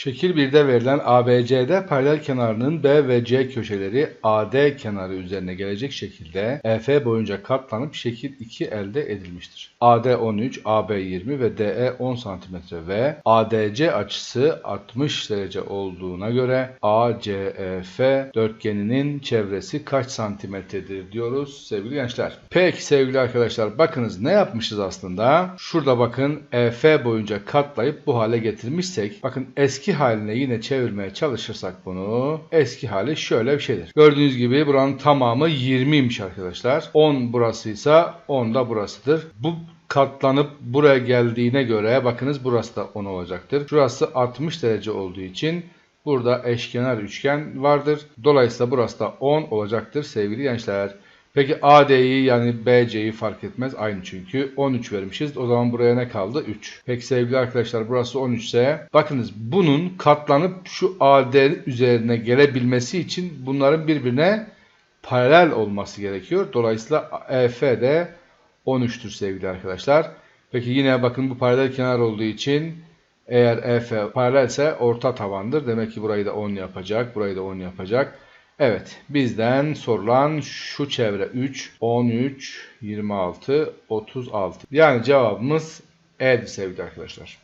Şekil 1'de verilen ABCD paralel kenarının B ve C köşeleri AD kenarı üzerine gelecek şekilde EF boyunca katlanıp şekil 2 elde edilmiştir. AD 13, AB 20 ve DE 10 cm ve ADC açısı 60 derece olduğuna göre ACEF dörtgeninin çevresi kaç santimetredir diyoruz sevgili gençler. Peki sevgili arkadaşlar bakınız ne yapmışız aslında? Şurada bakın EF boyunca katlayıp bu hale getirmişsek bakın eski haline yine çevirmeye çalışırsak bunu eski hali şöyle bir şeydir. Gördüğünüz gibi buranın tamamı 20'ymiş arkadaşlar. 10 burasıysa 10 da burasıdır. Bu katlanıp buraya geldiğine göre bakınız burası da 10 olacaktır. Şurası 60 derece olduğu için burada eşkenar üçgen vardır. Dolayısıyla burası da 10 olacaktır sevgili gençler. Peki AD'yi yani BC'yi fark etmez. Aynı çünkü. 13 vermişiz. O zaman buraya ne kaldı? 3. Peki sevgili arkadaşlar burası 13 ise bakınız bunun katlanıp şu AD üzerine gelebilmesi için bunların birbirine paralel olması gerekiyor. Dolayısıyla EF de 13'tür sevgili arkadaşlar. Peki yine bakın bu paralel kenar olduğu için eğer EF paralelse orta tavandır. Demek ki burayı da 10 yapacak. Burayı da 10 yapacak. Evet bizden sorulan şu çevre 3, 13, 26, 36. Yani cevabımız E'dir sevgili arkadaşlar.